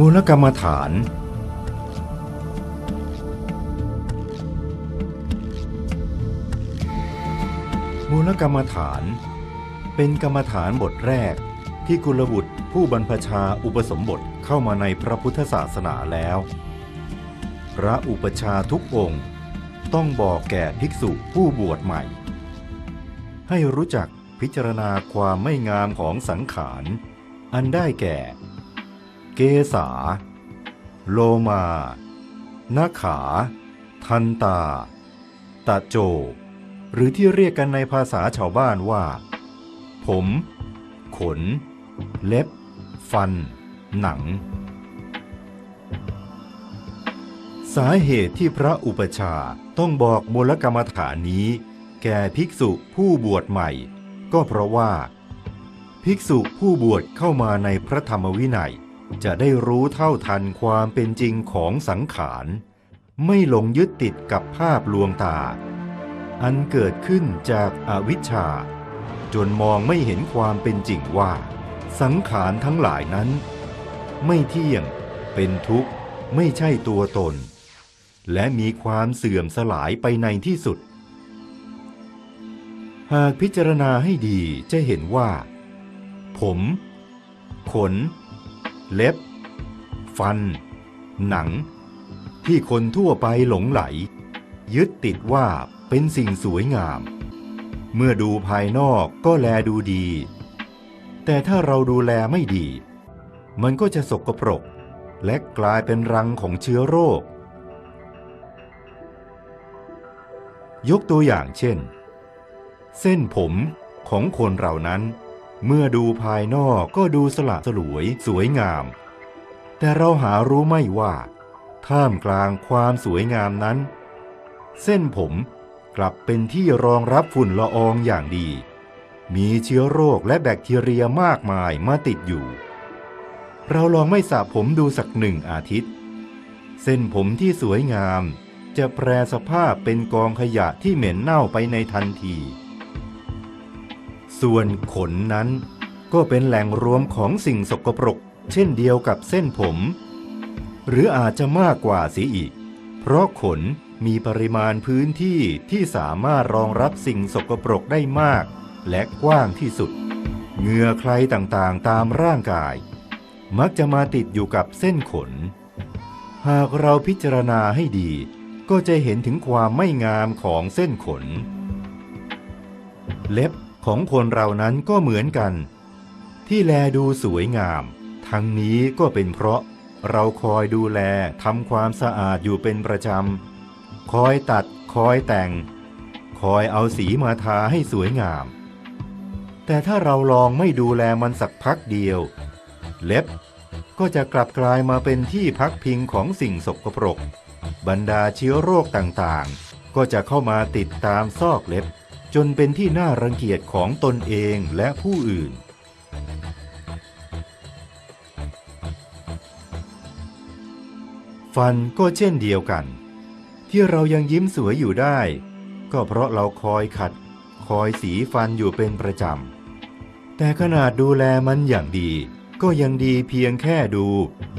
มูลกรรมฐาน มูลกรรมฐาน เป็นกรรมฐานบทแรกที่กุลบุตรผู้บรรพชาอุปสมบทเข้ามาในพระพุทธศาสนาแล้ว พระอุปชาทุกองค์ต้องบอกแก่ภิกษุผู้บวชใหม่ ให้รู้จักพิจารณาความไม่งามของสังขาร อันได้แก่ เกษา โลมานาขา ทันตา ตะโจ หรือที่เรียกกันในภาษาชาวบ้านว่า ผม ขน เล็บ ฟัน หนัง สาเหตุที่พระอุปชาต้องบอกมูลกรรมฐานนี้ แก่ภิกษุผู้บวชใหม่ ก็เพราะว่า ภิกษุผู้บวชเข้ามาในพระธรรมวินัย จะได้รู้เท่าทันความเป็นจริงของสังขาร ไม่หลงยึดติดกับภาพลวงตา อันเกิดขึ้นจากอาวิชชา จนมองไม่เห็นความเป็นจริงว่า สังขารทั้งหลายนั้น ไม่เที่ยง เป็นทุกข์ ไม่ใช่ตัวตน และมีความเสื่อมสลายไปในที่สุด หากพิจารณาให้ดีจะเห็นว่า ผม ขน เล็บ ฟัน หนัง ที่คนทั่วไปหลงไหล ยึดติดว่าเป็นสิ่งสวยงาม เมื่อดูภายนอกก็แลดูดี แต่ถ้าเราดูแลไม่ดี มันก็จะสกปรก และกลายเป็นรังของเชื้อโรค ยกตัวอย่างเช่น เส้นผมของคนเรานั้น เมื่อดูภายนอกก็ดูสละสลวยสวยงาม แต่เราหารู้ไม่ว่า ท่ามกลางความสวยงามนั้น เส้นผมกลับเป็นที่รองรับฝุ่นละอองอย่างดี มีเชื้อโรคและแบคทีเรียมากมายมาติดอยู่ เราลองไม่สระผมดูสักหนึ่งอาทิตย์ เส้นผมที่สวยงามจะแปรสภาพเป็นกองขยะที่เหม็นเน่าไปในทันที ส่วนขนนั้น ก็เป็นแหล่งรวมของสิ่งสกปรก เช่นเดียวกับเส้นผม หรืออาจจะมากกว่าเสียอีก เพราะขนมีปริมาณพื้นที่ที่สามารถรองรับสิ่งสกปรกได้มาก และกว้างที่สุด เหงื่อใครต่างๆตามร่างกาย มักจะมาติดอยู่กับเส้นขน หากเราพิจารณาให้ดี ก็จะเห็นถึงความไม่งามของเส้นขน เล็บ ของคนเรานั้นก็เหมือนกัน ที่แลดูสวยงาม ทั้งนี้ก็เป็นเพราะเราคอยดูแลทำความสะอาดอยู่เป็นประจำ คอยตัด คอยแต่ง คอยเอาสีมาทาให้สวยงาม แต่ถ้าเราลองไม่ดูแลมันสักพักเดียว เล็บก็จะกลับกลายมาเป็นที่พักพิงของสิ่งสกปรก บรรดาเชื้อโรคต่างๆ ก็จะเข้ามาติดตามซอกเล็บ จนเป็นที่น่ารังเกียจของตนเองและผู้อื่น ฟันก็เช่นเดียวกัน ที่เรายังยิ้มสวยอยู่ได้ ก็เพราะเราคอยขัด คอยสีฟันอยู่เป็นประจำ แต่ขนาดดูแลมันอย่างดี ก็ยังดีเพียงแค่ดู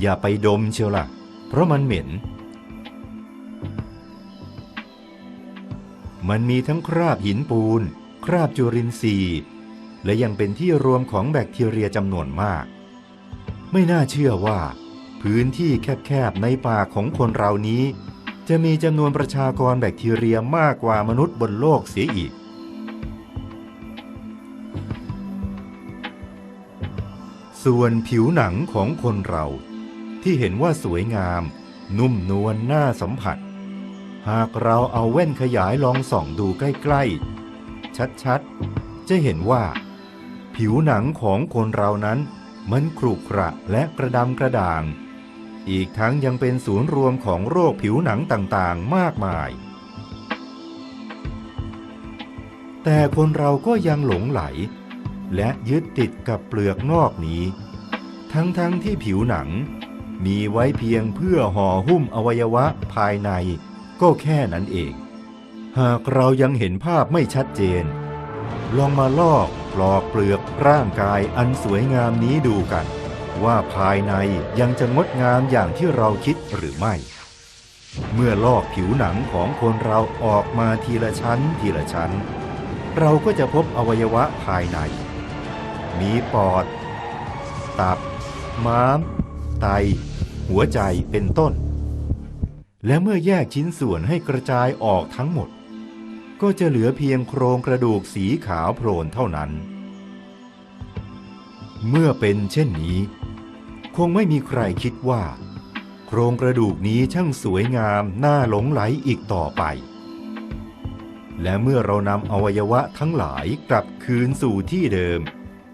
อย่าไปดมเชียวละ่ะ เพราะมันเหม็น มันมีทั้งคราบหินปูน คราบจุรินทรีย์ และยังเป็นที่รวมของแบคทีเรียจำนวนมาก ไม่น่าเชื่อว่า พื้นที่แคบๆในปากของคนเรานี้ จะมีจำนวนประชากรแบคทีเรียมากกว่ามนุษย์บนโลกเสียอีกส่วนผิวหนังของคนเรา ที่เห็นว่าสวยงาม นุ่มนวลน่าสัมผัส หากเราเอาแว่นขยายลองส่องดูใกล้ๆ ชัดๆ จะเห็นว่า ผิวหนังของคนเรานั้น มันครุขระและกระดำกระด่าง อีกทั้งยังเป็นศูนย์รวมของโรคผิวหนังต่างๆ มากมาย แต่คนเราก็ยังหลงไหล และยึดติดกับเปลือกนอกนี้ ทั้งๆทที่ผิวหนังมีไว้เพียงเพื่อห่อหุ้มอวัยวะภายใน ก็แค่นั้นเอง หากเรายังเห็นภาพไม่ชัดเจน ลองมาลอกปลอกเปลือกร่างกายอันสวยงามนี้ดูกัน ว่าภายในยังจะงดงามอย่างที่เราคิดหรือไม่ เมื่อลอกผิวหนังของคนเราออกมาทีละชั้นทีละชั้น เราก็จะพบอวัยวะภายใน มีปอด ตับ ม้าม ไต หัวใจเป็นต้น และเมื่อแยกชิ้นส่วนให้กระจายออกทั้งหมด ก็จะเหลือเพียงโครงกระดูกสีขาวโพลนเท่านั้น เมื่อเป็นเช่นนี้ คงไม่มีใครคิดว่า โครงกระดูกนี้ช่างสวยงามน่าหลงไหลอีกต่อไป และเมื่อเรานำอวัยวะทั้งหลายกลับคืนสู่ที่เดิม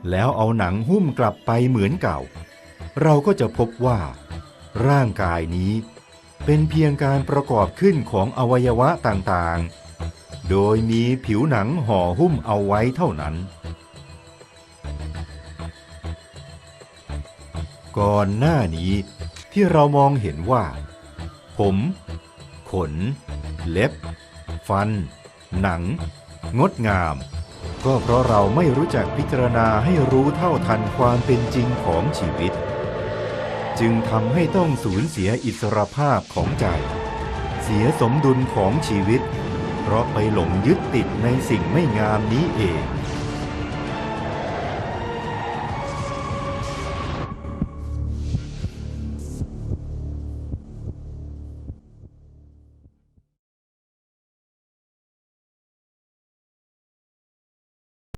แล้วเอาหนังหุ้มกลับไปเหมือนเก่า เราก็จะพบว่า ร่างกายนี้ เป็นเพียงการประกอบขึ้นของอวัยวะต่างๆ โดยมีผิวหนังห่อหุ้มเอาไว้เท่านั้น ก่อนหน้านี้ที่เรามองเห็นว่า ผม ขน เล็บ ฟัน หนัง งดงาม ก็เพราะเราไม่รู้จักพิจารณาให้รู้เท่าทันความเป็นจริงของชีวิต จึงทำให้ต้องสูญเสียอิสรภาพของใจ เสียสมดุลของชีวิต เพราะไปหลงยึดติดในสิ่งไม่งามนี้เอง